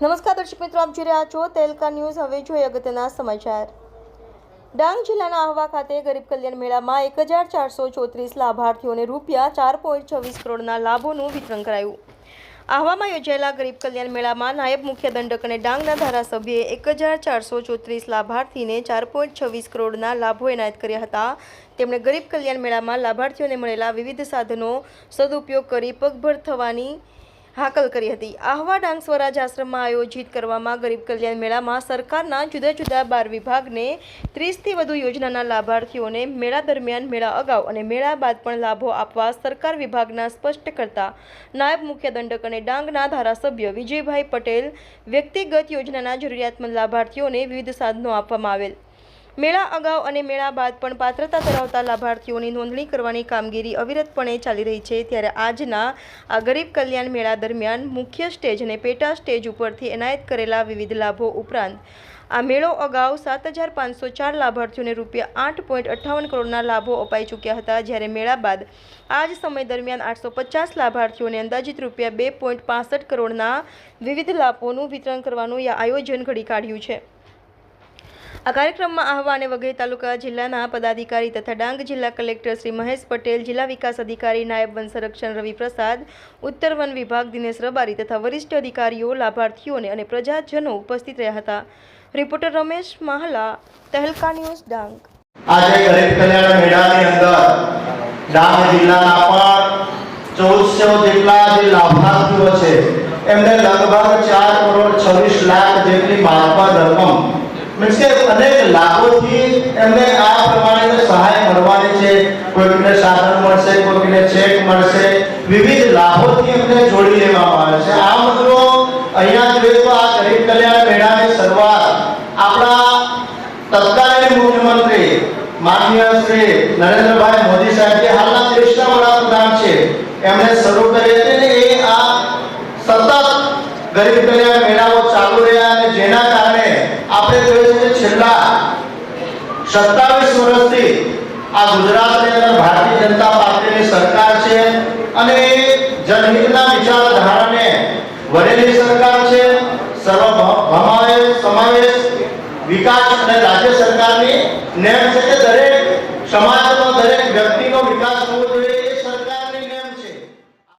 નમસ્કાર દર્શક મિત્રો, આપ જોઈ રહ્યા છો તેલકા ન્યૂઝ. હવે જોઈએ અગત્યના સમાચાર. ડાંગ જિલ્લાના આહવા ખાતે ગરીબ કલ્યાણ મેળામાં એક હજાર ચારસો ચોત્રીસ લાભાર્થીઓને રૂપિયા ચાર પોઈન્ટ છવ્વીસ કરોડના લાભોનું વિતરણ કરાયું. આહવામાં યોજાયેલા ગરીબ કલ્યાણ મેળામાં નાયબ મુખ્ય દંડક અને ડાંગના ધારાસભ્યએ એક હજાર ચારસો ચોત્રીસ લાભાર્થીને ચાર પોઈન્ટ છવ્વીસ કરોડના લાભો એનાયત કર્યા હતા. તેમણે ગરીબ કલ્યાણ મેળામાં લાભાર્થીઓને મળેલા વિવિધ સાધનો સદુપયોગ કરી પગભર થવાની હાકલ કરી હતી. આહવા ડાંગ સ્વરાજ આશ્રમમાં આયોજિત કરવામાં ગરીબ કલ્યાણ મેળામાં સરકારના જુદા જુદા બાર વિભાગને ત્રીસથી વધુ યોજનાના લાભાર્થીઓને મેળા દરમિયાન મેળા અગાઉ અને મેળા બાદ પણ લાભો આપવા સરકાર વિભાગના સ્પષ્ટ કરતા નાયબ મુખ્ય દંડક અને ડાંગના ધારાસભ્ય વિજયભાઈ પટેલ વ્યક્તિગત યોજનાના જરૂરિયાતમંદ લાભાર્થીઓને વિવિધ સાધનો આપવામાં આવેલ. મેળા અગાઉ અને મેળા બાદ પણ પાત્રતા ધરાવતા લાભાર્થીઓની નોંધણી કરવાની કામગીરી અવિરતપણે ચાલી રહી છે. ત્યારે આજના આ ગરીબ કલ્યાણ મેળા દરમિયાન મુખ્ય સ્ટેજ અને પેટા સ્ટેજ ઉપરથી એનાયત કરેલા વિવિધ લાભો ઉપરાંત આ મેળો અગાઉ સાત હજાર પાંચસો ચાર લાભાર્થીઓને રૂપિયા આઠ પોઈન્ટ અઠ્ઠાવન કરોડના લાભો અપાઈ ચૂક્યા હતા. જ્યારે મેળા બાદ આ જ સમય દરમિયાન આઠસો પચાસ લાભાર્થીઓને અંદાજિત રૂપિયા બે પોઈન્ટ પાસઠ કરોડના વિવિધ લાભોનું વિતરણ કરવાનું આયોજન ઘડી કાઢ્યું છે. આ કાર્યક્રમમાં આહવા અને વઘઈ તાલુકા જિલ્લાના પદાધિકારી તથા ડાંગ જિલ્લા કલેક્ટર શ્રી મહેશ પટેલ, જિલ્લા વિકાસ અધિકારી નાયબ વન સંરક્ષણ રવિ પ્રસાદ, ઉત્તર વન વિભાગ દિનેશ રબારી તથા વરિષ્ઠ અધિકારીઓ, લાભાર્થીઓને અને પ્રજાજનો ઉપસ્થિત રહ્યા હતા. Reporter Ramesh Mahla, Tehelka news, Dang. આજે ગરીબ કલ્યાણ મેળાની અંદર ડાંગ જિલ્લાના પણ ચૌદસો જેટલા જે લાભાર્થીઓ છે, એમને લગભગ ચાર કરોડ છવ્વીસ લાખ જેટલી માલપા રકમ આપણા તત્કાલીન મુખ્યમંત્રી શ્રી નરેન્દ્રભાઈ મોદી સાહેબ જે હાલના દેશના વડાપ્રધાન છે. એમણે શરૂ કરી હતી ને એ આ સતત ગરીબ કલ્યાણ મેળાઓ ચાલુ રહ્યા અને જેના કારણે આપણે જોઈએ છે કે છેલ્લા સત્તાવીસ વર્ષથી આ ગુજરાતની અંદર ભારતીય જનતા પાર્ટીની સરકાર છે અને જનહિતના વિચારધારાને વરેલી સરકાર છે. સર્વ ભમાવેશ સમાવેશ, વિકાસ અને રાજ્ય સરકારની નેમ છે કે દરેક સમાજનો